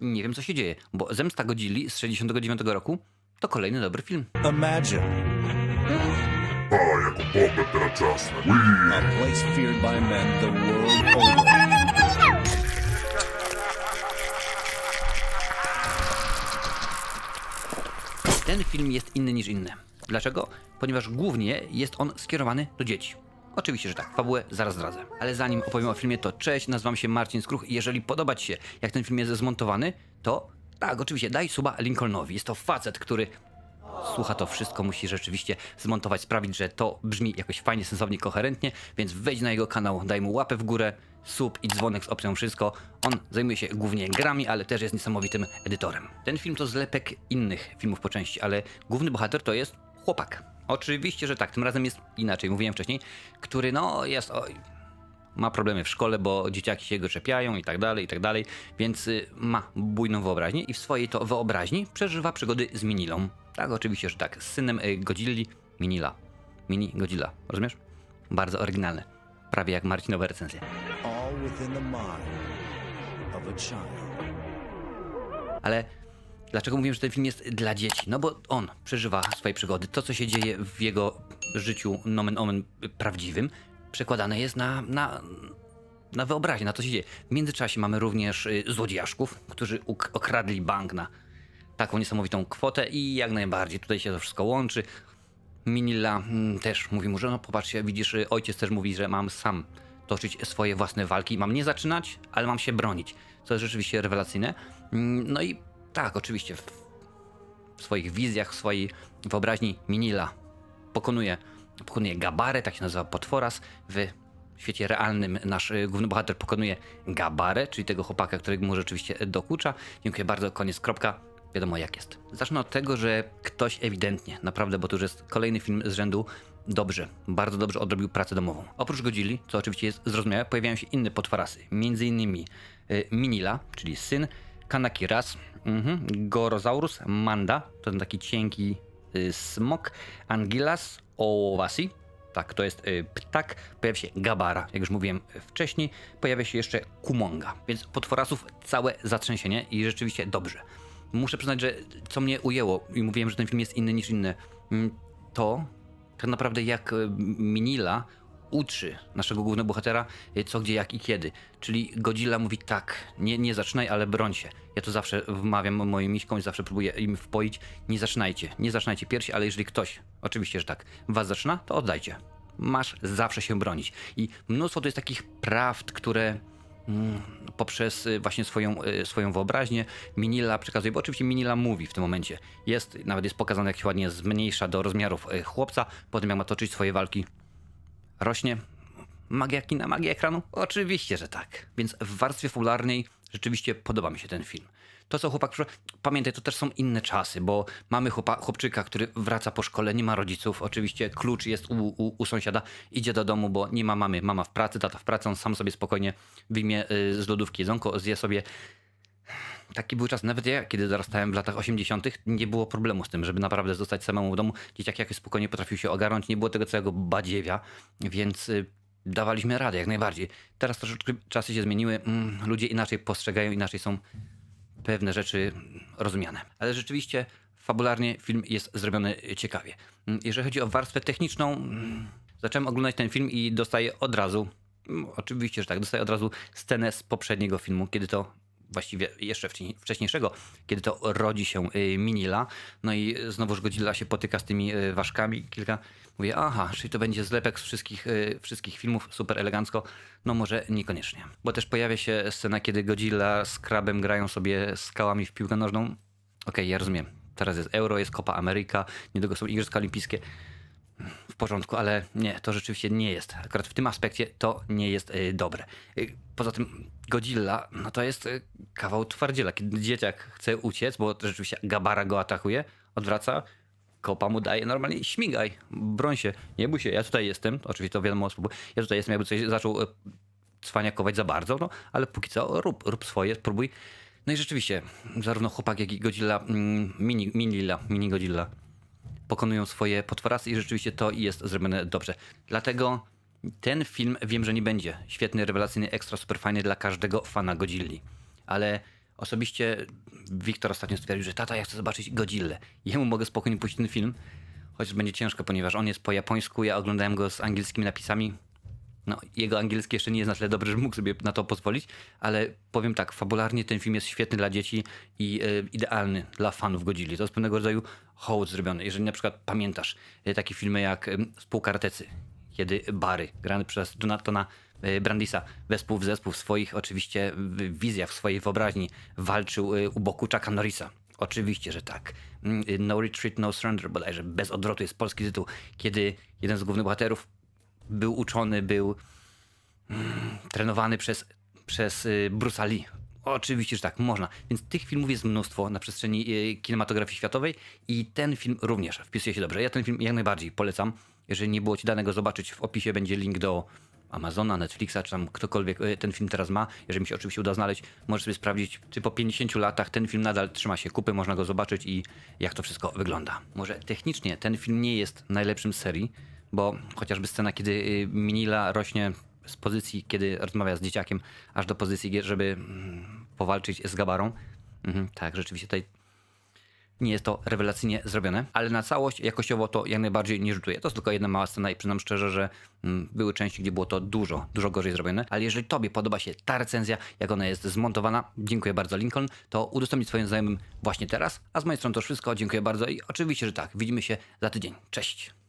Nie wiem, co się dzieje, bo Zemsta Godzilli z 69 roku to kolejny dobry film. Imagine Pa, jako bombę teraczasne. a place feared by men the world over. Ten film jest inny niż inne. Dlaczego? Ponieważ głównie jest on skierowany do dzieci. Oczywiście, że tak, fabułę zaraz zdradzę. Ale zanim opowiem o filmie, to cześć, nazywam się Marcin Skruch i jeżeli podoba Ci się, jak ten film jest zmontowany, to tak, oczywiście, daj suba Lincolnowi. Jest to facet, który słucha to wszystko, musi rzeczywiście zmontować, sprawić, że to brzmi jakoś fajnie, sensownie, koherentnie, więc wejdź na jego kanał, daj mu łapę w górę, sub i dzwonek z opcją wszystko. On zajmuje się głównie grami, ale też jest niesamowitym edytorem. Ten film to zlepek innych filmów po części, ale główny bohater to jest chłopak. Oczywiście, że tak, tym razem jest inaczej, mówiłem wcześniej, który no jest, oj, ma problemy w szkole, bo dzieciaki się go czepiają i tak dalej, i tak dalej, więc y, ma bujną wyobraźnię i w swojej to wyobraźni przeżywa przygody z Minilą. Tak, oczywiście, że tak, z synem y, Godzilli, Minila. Mini Godzilla, rozumiesz? Bardzo oryginalne. Prawie jak Marcinowe recenzje. All within the mind of a child. Ale dlaczego mówię, że ten film jest dla dzieci? No bo on przeżywa swoje przygody. To, co się dzieje w jego życiu, nomen omen prawdziwym, przekładane jest na, na, na wyobraźnię, na to, się dzieje. W międzyczasie mamy również y, którzy okradli bank na taką niesamowitą kwotę i jak najbardziej tutaj się to wszystko łączy. Minilla mm, też mówi mu, że no popatrzcie, widzisz, y, ojciec też mówi, że mam sam toczyć swoje własne walki. Mam nie zaczynać, ale mam się bronić. Co jest rzeczywiście rewelacyjne. Mm, No i tak, oczywiście w, w swoich wizjach, w swojej wyobraźni Minilla pokonuje, pokonuje Gabarę, tak się nazywa potworas. W świecie realnym nasz y, główny bohater pokonuje Gabarę, czyli tego chłopaka, który mu rzeczywiście dokucza. Dziękuję bardzo, koniec, kropka. Wiadomo jak jest. Zacznę od tego, że ktoś ewidentnie, naprawdę, bo to już jest kolejny film z rzędu, dobrze, bardzo dobrze odrobił pracę domową. Oprócz Godzilli, co oczywiście jest zrozumiałe, pojawiają się inne potworasy. Między innymi y, Minila, czyli syn, Kanaki Ras, mhm, Gorosaurus, Manda, to ten taki cienki y, smok, Angilas Owasi, tak, to jest y, ptak, pojawia się Gabara, jak już mówiłem wcześniej, pojawia się jeszcze Kumonga, więc potworasów całe zatrzęsienie i rzeczywiście dobrze. Muszę przyznać, że co mnie ujęło i mówiłem, że ten film jest inny niż inne, mm, to tak naprawdę jak y, Minila uczy naszego głównego bohatera y, co, gdzie, jak i kiedy. Czyli Godzilla mówi tak, nie, nie zaczynaj, ale broń się. Ja to zawsze wmawiam moim miśkom i zawsze próbuję im wpoić, nie zaczynajcie, nie zaczynajcie piersi, ale jeżeli ktoś, oczywiście, że tak, was zaczyna, to oddajcie. Masz zawsze się bronić. I mnóstwo to jest takich prawd, które mm, poprzez y, właśnie swoją, y, swoją wyobraźnię Minila przekazuje, bo oczywiście Minila mówi w tym momencie. Jest, nawet jest pokazane, jak się ładnie zmniejsza do rozmiarów chłopca, potem jak ma toczyć swoje walki, rośnie. Magia kina, magia ekranu? Oczywiście, że tak. Więc w warstwie fabularnej rzeczywiście podoba mi się ten film. To, co chłopak... Pamiętaj, to też są inne czasy, bo mamy chłopa, chłopczyka, który wraca po szkole, nie ma rodziców. Oczywiście klucz jest u, u, u sąsiada. Idzie do domu, bo nie ma mamy. Mama w pracy, tata w pracy. On sam sobie spokojnie wyjmie y, z lodówki jedzonko, zje sobie Taki był czas, nawet ja, kiedy dorastałem w latach 80., nie było problemu z tym, żeby naprawdę zostać samemu w domu. Dzieciak jakoś spokojnie potrafił się ogarnąć, nie było tego całego badziewia, więc y, dawaliśmy radę jak najbardziej. Teraz troszeczkę czasy się zmieniły, mm, ludzie inaczej postrzegają, inaczej są pewne rzeczy rozumiane. Ale rzeczywiście fabularnie film jest zrobiony ciekawie. Mm, Jeżeli chodzi o warstwę techniczną, mm, zacząłem oglądać ten film i dostaję od razu, oczywiście, że tak, dostaję od razu scenę z poprzedniego filmu, kiedy to właściwie jeszcze wcześniej- wcześniejszego, kiedy to rodzi się y, Minila. No i znowuż Godzilla się potyka z tymi y, ważkami. Kilka mówię, aha, czyli to będzie zlepek z wszystkich, y, wszystkich filmów, super elegancko. No może niekoniecznie. Bo też pojawia się scena, kiedy Godzilla z Krabem grają sobie skałami w piłkę nożną. Okej, ja rozumiem. Teraz jest Euro, jest Copa America, niedługo są Igrzyska Olimpijskie w porządku, ale nie, to rzeczywiście nie jest. Akurat w tym aspekcie to nie jest y, dobre. Y, poza tym Godzilla, no to jest y, kawał twardziela. Kiedy dzieciak chce uciec, bo rzeczywiście Gabara go atakuje, odwraca, kopa mu daje, normalnie śmigaj, broń się, nie bój się, ja tutaj jestem, oczywiście to wiadomo, ja tutaj jestem, jakby coś zaczął cwaniakować za bardzo, no ale póki co rób, rób swoje, spróbuj. No i rzeczywiście, zarówno chłopak, jak i Godzilla, mm, mini, mini, mini Godzilla pokonują swoje potworasy i rzeczywiście to jest zrobione dobrze. Dlatego ten film wiem, że nie będzie świetny, rewelacyjny, ekstra super fajny dla każdego fana Godzilli. Ale Osobiście Wiktor ostatnio stwierdził, że tata, ja chcę zobaczyć Godzillę. Jemu mogę spokojnie puścić ten film, chociaż będzie ciężko, ponieważ on jest po japońsku, ja oglądałem go z angielskimi napisami. No, jego angielski jeszcze nie jest na tyle dobry, że mógł sobie na to pozwolić, ale powiem tak, fabularnie ten film jest świetny dla dzieci i e, idealny dla fanów Godzilli. To jest pewnego rodzaju hołd zrobiony. Jeżeli na przykład pamiętasz e, takie filmy jak Artecy, kiedy Barry, grany przez Donatona e, Brandisa, wespół w zespół w swoich oczywiście wizjach, w swojej wyobraźni walczył u boku Chucka Norrisa. Oczywiście, że tak. Mm, No Retreat, No Surrender, bodajże bez odwrotu jest polski tytuł, kiedy jeden z głównych bohaterów był uczony, był mm, trenowany przez, przez y, Bruce'a Lee. Oczywiście, że tak, można. Więc tych filmów jest mnóstwo na przestrzeni y, kinematografii światowej i ten film również wpisuje się dobrze. Ja ten film jak najbardziej polecam. Jeżeli nie było ci danego zobaczyć, w opisie będzie link do Amazona, Netflixa, czy tam ktokolwiek y, ten film teraz ma. Jeżeli mi się oczywiście uda znaleźć, możesz sobie sprawdzić, czy po 50 latach ten film nadal trzyma się kupy, można go zobaczyć i jak to wszystko wygląda. Może technicznie ten film nie jest najlepszym z serii, bo chociażby scena, kiedy y, Minila rośnie z pozycji, kiedy rozmawia z dzieciakiem, aż do pozycji, żeby mm, powalczyć z Gabarą. Mhm, tak, rzeczywiście tutaj nie jest to rewelacyjnie zrobione, ale na całość jakościowo to jak najbardziej nie rzutuje. To jest tylko jedna mała scena i przyznam szczerze, że mm, były części, gdzie było to dużo, dużo gorzej zrobione, ale jeżeli tobie podoba się ta recenzja, jak ona jest zmontowana, dziękuję bardzo Lincoln, to udostępnij swoim znajomym właśnie teraz, a z mojej strony to już wszystko, dziękuję bardzo i oczywiście, że tak, widzimy się za tydzień. Cześć!